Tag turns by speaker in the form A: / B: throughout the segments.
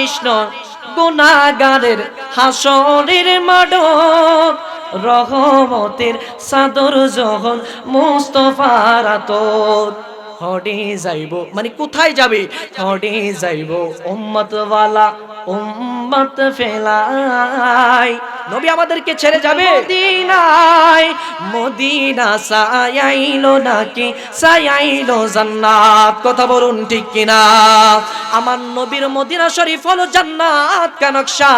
A: কৃষ্ণ গুনাগারের হাসরের মাডক, রহমতের সাদর যখন মুস্তফার আতর। হডে যাইব মানে কোথায় যাবে? হডে যাইব, উম্মতওয়ালা উম্মত ফেলাই। নবী আমাদেরকে ছেড়ে যাবে? মদিনায়, মদিনা সায়াইলো নাকি? সায়াইলো জান্নাত। কথা বলুন ঠিক কিনা? আমার নবীর মদিনা শরীফ হলো জান্নাত কানকশা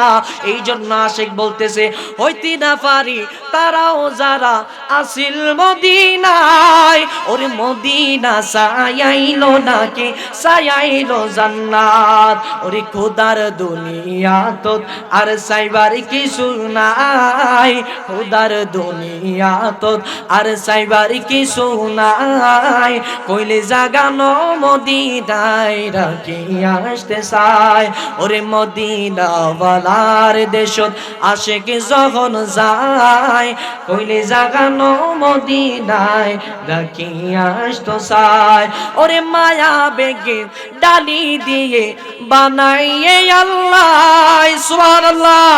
A: এই জন্য আশেক বলতেছে, হইতে না পারি, তারাও যারা আসিল মদিনায় ওরে মদিনা সায়াইলো নাকি? সায়াইলো জান্নাত। ওরে খোদার দুনিয়া তো আর সাইবার কিছু নাই। খোদার দুনিয়া তো আর সাইবার কিছু নাই। কইলে জাগানো মদিনায় রাখি আসতে চাই। ওরে মদিনাওয়ালার দেশত আসে কি যখন যায়, কইলে জাগানো মদিনায় রাখি আসতো চাই ওরে মায়া বেগে ডালি দিয়ে বানাইয়ে আল্লাহ, সুবহানাল্লাহ।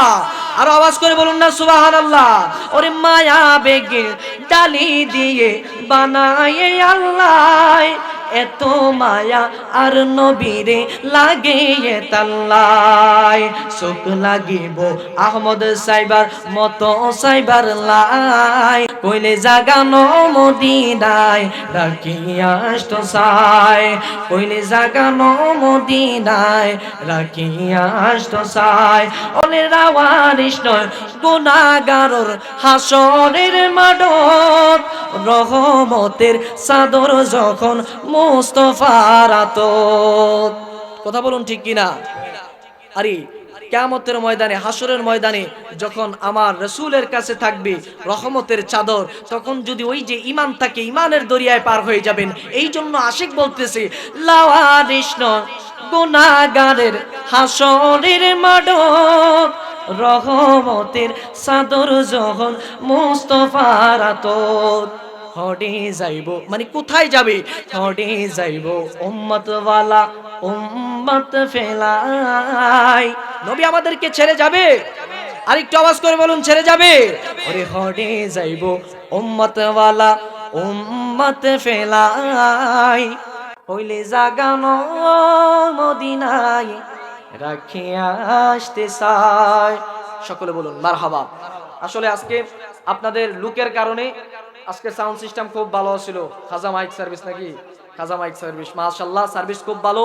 A: আর আওয়াজ করে বলুন না, সুবহানাল্লাহ। ওরে মায়া বেগে ডালি দিয়ে বানাইয়ে আল্লাহ। এত মায়া আর নবীরে লাগে তাল্লাই। সুখ লাগিব আহমদ সাইবার, মতো সাইবার লাই। কইলে জাগানো মদিনায় রাখি আসতো সাই। কইলে জাগানো মদিনায় রাখি আসতো সাই। ওলে রাওয়ারিস নয় গুনাগারর হাসরের মাডত রহমতের সাদর যখন মুস্তফার আতত। কথা বলুন ঠিক কিনা? আরে কেমতের ময়দানে হাসরের ময়দানে যখন আমার রসুলের কাছে থাকবে রহমতের চাদর, তখন যদি ওই যে ইমান থাকে ইমানের দরিয়ায় পার হয়ে যাবেন। এই জন্য আশিক বলতেছে লাওয়া গুনাগারের হাসরের মাডক রহমতের সাদর যখন মুস্তফার হডে যাইব। মানে কোথায় যাবে? হডে যাইব। উম্মতওয়ালা উম্মত ফেলাই। নবী আমাদেরকে ছেড়ে যাবে? আরেকটু আওয়াজ করে বলুন, ছেড়ে যাবে? ওরে হডে যাইব, উম্মতওয়ালা, উম্মত ফেলাই। হইলে জাগানো মদিনায় রাখিয়া আসতে চায় সকলে বলুন, মারহাবা। আসলে আজকে আপনাদের লুকের কারণে আজকে সাউন্ড সিস্টেম খুব ভালো ছিল। খাজা মাইক সার্ভিস নাকি? Khaja mike service. মাশাল্লাহ সার্ভিস খুব ভালো।